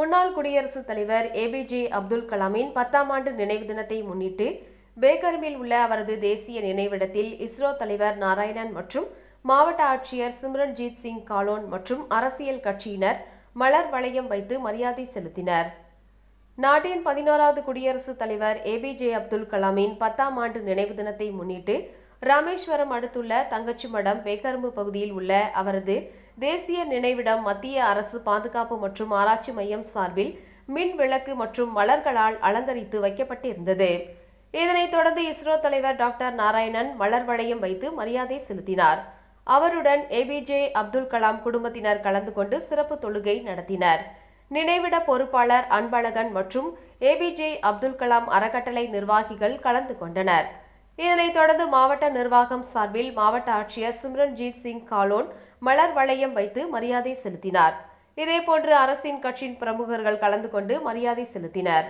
முன்னாள் குடியரசுத் தலைவர் ஏபிஜே அப்துல் கலாமின் பத்தாம் ஆண்டு நினைவு தினத்தை முன்னிட்டு பேக்கரும்பில் உள்ள அவரது தேசிய நினைவிடத்தில் இஸ்ரோ தலைவர் நாராயணன் மற்றும் மாவட்ட ஆட்சியர் சிம்ரன்ஜீத் சிங் காலோன் மற்றும் அரசியல் கட்சியினர் மலர் வளையம் வைத்து மரியாதை செலுத்தினர். நாட்டின் பதினோராவது குடியரசுத் தலைவர் ஏபிஜே அப்துல் கலாமின் பத்தாம் ஆண்டு நினைவு தினத்தை முன்னிட்டு ராமேஸ்வரம் அடுத்துள்ள தங்கச்சி மடம் பேக்கரும்பு பகுதியில் உள்ள அவரது தேசிய நினைவிடம் மத்திய அரசு பாதுகாப்பு மற்றும் ஆராய்ச்சி மையம் சார்பில் மின் விளக்கு மற்றும் மலர்களால் அலங்கரித்து வைக்கப்பட்டிருந்தது. இதனைத் தொடர்ந்து இஸ்ரோ தலைவர் டாக்டர் நாராயணன் மலர் வளையம் வைத்து மரியாதை செலுத்தினார். அவருடன் ஏபிஜே அப்துல் கலாம் குடும்பத்தினர் கலந்து கொண்டு சிறப்பு தொழுகை நடத்தினர். நினைவிட பொறுப்பாளர் அன்பழகன் மற்றும் ஏபிஜே அப்துல் கலாம் அறக்கட்டளை நிர்வாகிகள் கலந்து கொண்டனர். இதனைத் தொடர்ந்து மாவட்ட நிர்வாகம் சார்பில் மாவட்ட ஆட்சியர் சிம்ரன்ஜீத் சிங் காலோன் மலர் வளையம் வைத்து மரியாதை செலுத்தினார். இதேபோன்று அரசின் கட்சியின் பிரமுகர்கள் கலந்து கொண்டு மரியாதை செலுத்தினர்.